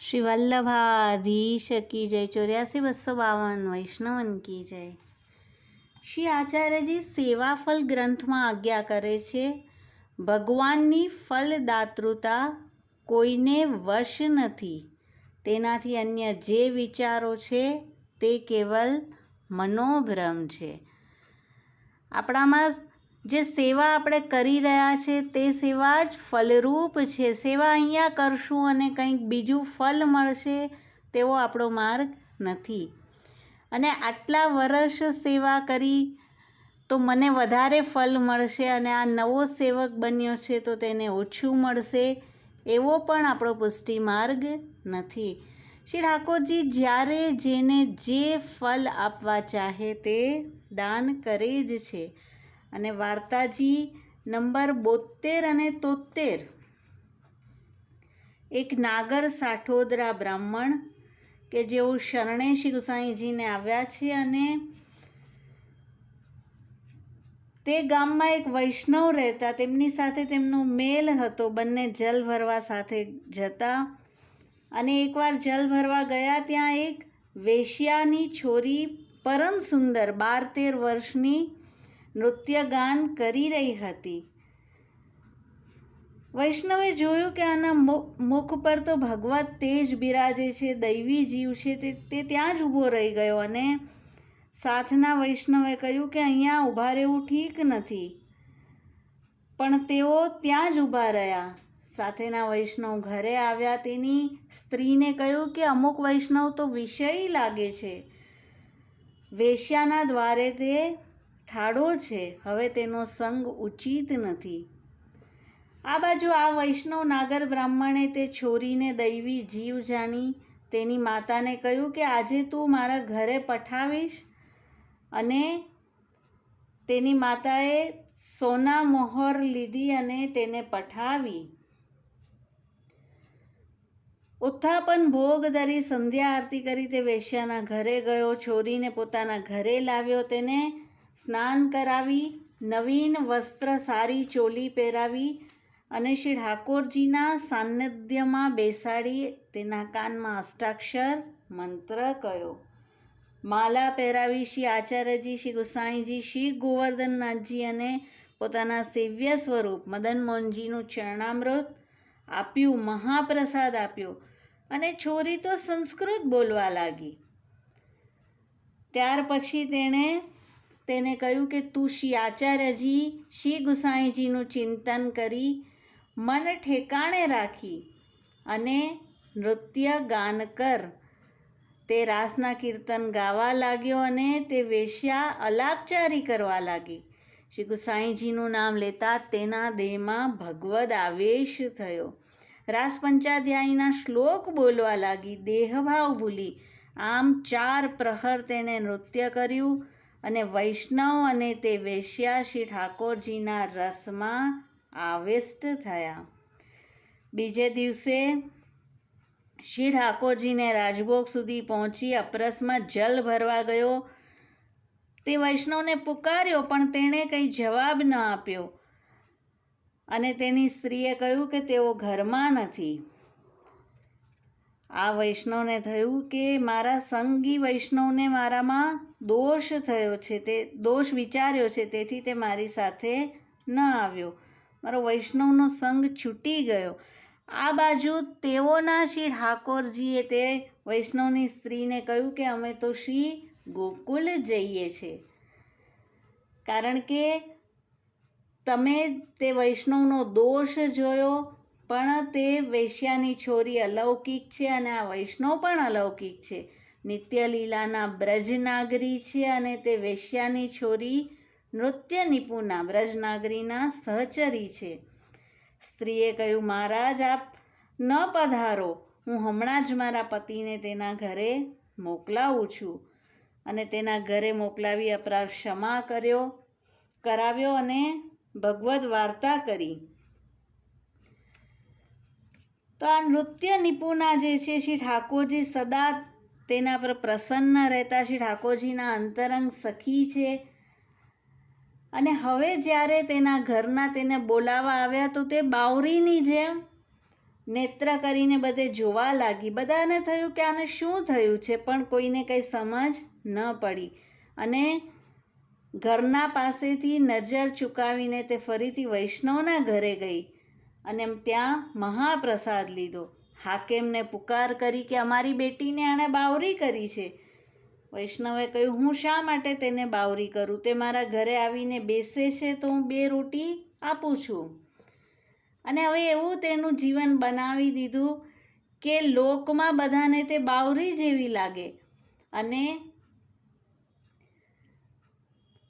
શ્રી વલ્લભાધીશ કી જય ચોર્યાસી બસો બાવન વૈષ્ણવન કી જય. શ્રી આચાર્યજી સેવાફલ ગ્રંથમાં આજ્ઞા કરે છે, ભગવાનની ફલદાતૃતા કોઈને વશ નથી. તેનાથી અન્ય જે વિચારો છે તે કેવલ મનોભ્રમ છે. આપણામાં જે સેવા આપણે કરી રહ્યા છે, તે સેવા જ ફલરૂપ છે. સેવા અહીંયા કરશું અને કંઈક બીજું ફલ મળશે તેવો આપણો માર્ગ નથી. અને આટલા વર્ષ સેવા કરી તો મને વધારે ફલ મળશે અને આ નવો સેવક બન્યો છે તો તેને ઓછું મળશે એવો પણ આપણો પુષ્ટિ માર્ગ નથી. શ્રી ઠાકોરજી જ્યારે જેને જે ફલ આપવા ચાહે તે દાન કરે જ છે. અને વાર્તાજી નંબર બોતેર અને તોતેર એક નાગર સાઠોદરા બ્રાહ્મણ કે જેઓ શરણે શ્રી ગુસાઈજીને આવ્યા છે અને તે ગામમાં એક વૈષ્ણવ રહેતા, તેમની સાથે તેમનો મેલ હતો, બંને જલ ભરવા સાથે જતા અને એકવાર જલ ભરવા ગયા ત્યાં એક વેશ્યાની છોરી પરમ સુંદર, બાર તેર વર્ષની નૃત્ય ગાન કરી રહી હતી. વૈષ્ણવે જોયું કે આના મુખ પર તો ભગવત તેજ બિરાજે છે, દૈવી જીવ છે, તે તે ત્યાં જ ઊભો રહી ગયો અને સાથના વૈષ્ણવે કહ્યું કે અહીંયા ઊભા રહેવું ઠીક નથી. પણ તેઓ ત્યાં જ ઊભા રહ્યા. સાથેના વૈષ્ણવ ઘરે આવ્યા તેની સ્ત્રીને કહ્યું કે અમુક વૈષ્ણવ તો વિષય લાગે છે. વેશ્યાના દ્વારે તે ઠાડો છે, હવે તેનો સંગ ઉચિત નથી. આ બાજુ આ વૈષ્ણવ નાગર બ્રાહ્મણે તે છોરીને દૈવી જીવ જાણી તેની માતાને કહ્યું કે આજે તું મારા ઘરે પઠાવીશ અને તેની માતાએ સોના મોહર લીધી અને તેને પઠાવી. ઉત્થાપન ભોગ ધરી સંધ્યા આરતી કરી તે વેશ્યાના ઘરે ગયો, છોરીને પોતાના ઘરે લાવ્યો તેને સ્નાન કરાવી, નવીન વસ્ત્ર, સારી ચોલી પહેરાવી અને શ્રી ઠાકોરજીના સાનિધ્યમાં બેસાડી તેના કાનમાં અષ્ટાક્ષર મંત્ર કયો. માલા પહેરાવી શ્રી આચાર્યજી, શ્રી ગુસાઈજી, શ્રી ગોવર્ધનનાથજી અને પોતાના સેવ્ય સ્વરૂપ મદન મોહનજીનું ચરણામૃત આપ્યું, મહાપ્રસાદ આપ્યો અને છોરી તો સંસ્કૃત બોલવા લાગી. ત્યાર પછી તેણે તેને કહ્યું કે, તું શ્રી આચાર્યજી, શ્રી ગુસાઈજીનું ચિંતન કરી, મન ઠેકાણે રાખી અને નૃત્ય ગાન કર. તે રાસના કીર્તન ગાવા લાગ્યો અને તે વેશ્યા અલાપચારી કરવા લાગી. શ્રી ગુસાઈજીનું નામ લેતા તેના દેહમાં ભગવદ આવેશ થયો. રાસ પંચાધ્યાયીના શ્લોક બોલવા લાગી. દેહભાવ ભૂલી. આમ ચાર પ્રહર તેણે નૃત્ય કર્યું. અને વૈષ્ણવ અને તે વેશ્યા શ્રી ઠાકોરજીના રસમાં આવેષ્ટ થયા. બીજે દિવસે શ્રી ઠાકોરજીને રાજભોગ સુધી પહોંચી અપરસમાં જલ ભરવા ગયો. તે વૈષ્ણવને પુકાર્યો, પણ તેણે કંઈ જવાબ ન આપ્યો. અને તેની સ્ત્રીએ કહ્યું કે તેઓ ઘરમાં નથી. આ વૈષ્ણવને થયું કે મારા સંગી વૈષ્ણવને મારામાં દોષ થયો છે, તે દોષ વિચાર્યો છે, તેથી તે મારી સાથે ન આવ્યો. મારો વૈષ્ણવનો સંગ છૂટી ગયો. આ બાજુ તેઓના શ્રી ઠાકોરજીએ તે વૈષ્ણવની સ્ત્રીને કહ્યું કે અમે તો શ્રી ગોકુલ જઈએ છીએ. કારણ કે તમે તે વૈષ્ણવનો દોષ જોયો પણ તે વેશ્યાની છોરી અલૌકિક છે અને આ વૈષ્ણવ પણ અલૌકિક છે. નિત્યલીલાના બ્રજનાગરી છે અને તે વેશ્યાની છોરી નૃત્ય નિપુણા બ્રજનાગરીના સહચરી છે. સ્ત્રીએ કહ્યું, મહારાજ, આપ ન પધારો. હું હમણાં જ મારા પતિને તેના ઘરે મોકલાવું છું. અને તેના ઘરે મોકલાવી અપરાધ ક્ષમા કર્યો, કરાવ્યો અને ભગવદ્ વાર્તા કરી. તો આ નૃત્ય નિપુણા જે છે, શ્રી ઠાકોરજી સદા તેના પર પ્રસન્ન રહેતા. શ્રી ઠાકોરજીના અંતરંગ સખી છે. અને હવે જ્યારે તેના ઘરના તેને બોલાવવા આવ્યા, તો તે બાવરીની જેમ નેત્ર કરીને બધે જોવા લાગી. બધાને થયું કે આને શું થયું છે, પણ કોઈને કંઈ સમજ ન પડી. અને ઘરના પાસેથી નજર ચૂકાવીને તે ફરીથી વૈષ્ણવના ઘરે ગઈ. અને ત્યાં મહાપ્રસાદ લીધો. હાકેમને પુકાર કરી કે અમારી બેટીને આણે બાવરી કરી છે. વૈષ્ણવે કહ્યું, હું શા માટે તેને બાવરી કરું? તે મારા ઘરે આવીને બેસે છે તો હું બે રોટી આપું છું. અને હવે એવું તેનું જીવન બનાવી દીધું કે લોકમાં બધાને તે બાવરી જેવી લાગે. અને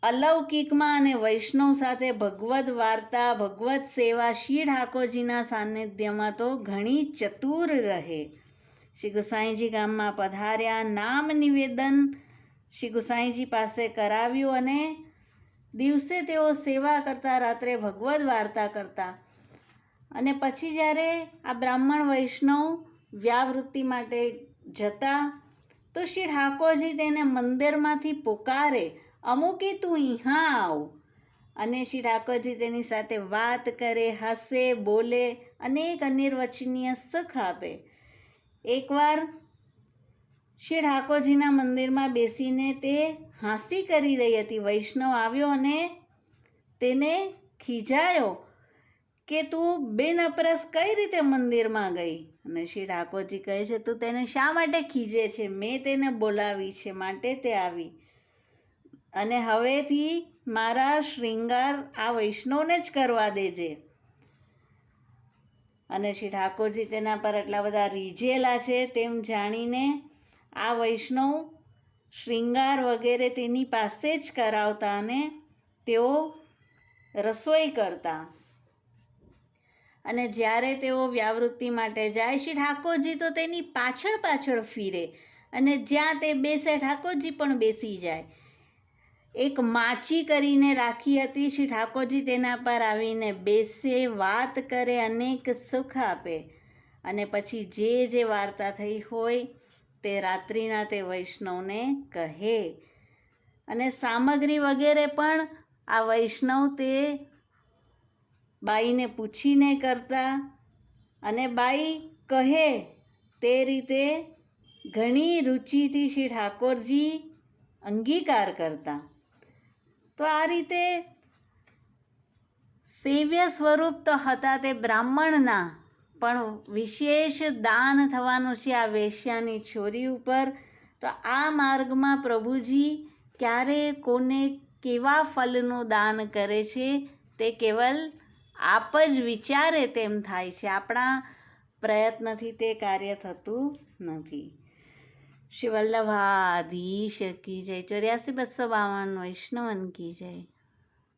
અલૌકિકમાં અને વૈષ્ણવ સાથે ભગવદ્ વાર્તા, ભગવદ્ સેવા શ્રી ઠાકોરજીના સાનિધ્યમાં તો ઘણી ચતુર રહે. શ્રી ગુસાઈજી ગામમાં પધાર્યા, નામ નિવેદન શ્રી ગુસાઈજી પાસે કરાવ્યું અને દિવસે તેઓ સેવા કરતા, રાત્રે ભગવદ્ વાર્તા કરતા. અને પછી જ્યારે આ બ્રાહ્મણ વૈષ્ણવ વ્યાવૃત્તિ માટે જતા, તો શ્રી ઠાકોરજી તેને મંદિરમાંથી પુકારે અમુકી તું અહીંયા આવ. અને શ્રી ઠાકોરજી તેની સાથે વાત કરે, હસે, બોલે, અનેક અનિર્વચનીય સુખ આપે. એકવાર શ્રી ઠાકોરજીના મંદિરમાં બેસીને તે હાંસી કરી રહી હતી. વૈષ્ણવ આવ્યો અને તેને ખીજાયો કે તું બેનપરસ કઈ રીતે મંદિરમાં ગઈ? અને શ્રી ઠાકોરજી કહે છે, તું તેને શા માટે ખીજે છે? મેં તેને બોલાવી છે, માટે તે આવી. અને હવેથી મારા શ્રૃંગાર આ વૈષ્ણવને જ કરવા દેજે. અને શ્રી ઠાકોરજી તેના પર એટલા બધા રીઝેલા છે તેમ જાણીને આ વૈષ્ણવ શ્રૃંગાર વગેરે તેની પાસે જ કરાવતા અને તેઓ રસોઈ કરતા. અને જ્યારે તેઓ વ્યાવૃત્તિ માટે જાય શ્રી ઠાકોરજી તો તેની પાછળ પાછળ ફીરે અને જ્યાં તે બેસે ઠાકોરજી પણ બેસી જાય. એક માચી કરીને રાખી હતી. શ્રી ઠાકોરજી તેના પર આવીને બેસે, વાત કરે, અનેક સુખ આપે. અને પછી જે જે વાર્તા થઈ હોય તે રાત્રિના તે વૈષ્ણવને કહે. અને સામગ્રી વગેરે પણ આ વૈષ્ણવ તે બાઈને પૂછીને કરતા અને બાઈ કહે તે રીતે ઘણી રુચિથી શ્રી ઠાકોરજી અંગીકાર કરતા. તો આ રીતે સેવ્ય સ્વરૂપ તો હતા તે બ્રાહ્મણના, પણ વિશેષ દાન થવાનું છે આ વેશ્યાની છોરી ઉપર. તો આ માર્ગમાં પ્રભુજી ક્યારે કોને કેવા ફલનું દાન કરે છે તે કેવલ આપ જ વિચારે તેમ થાય છે. આપણા પ્રયત્નથી તે કાર્ય થતું નથી. શ્રી વલ્લભાધીશ કી જય. ચોર્યાસી બસો બાવન વૈષ્ણવન કી જય.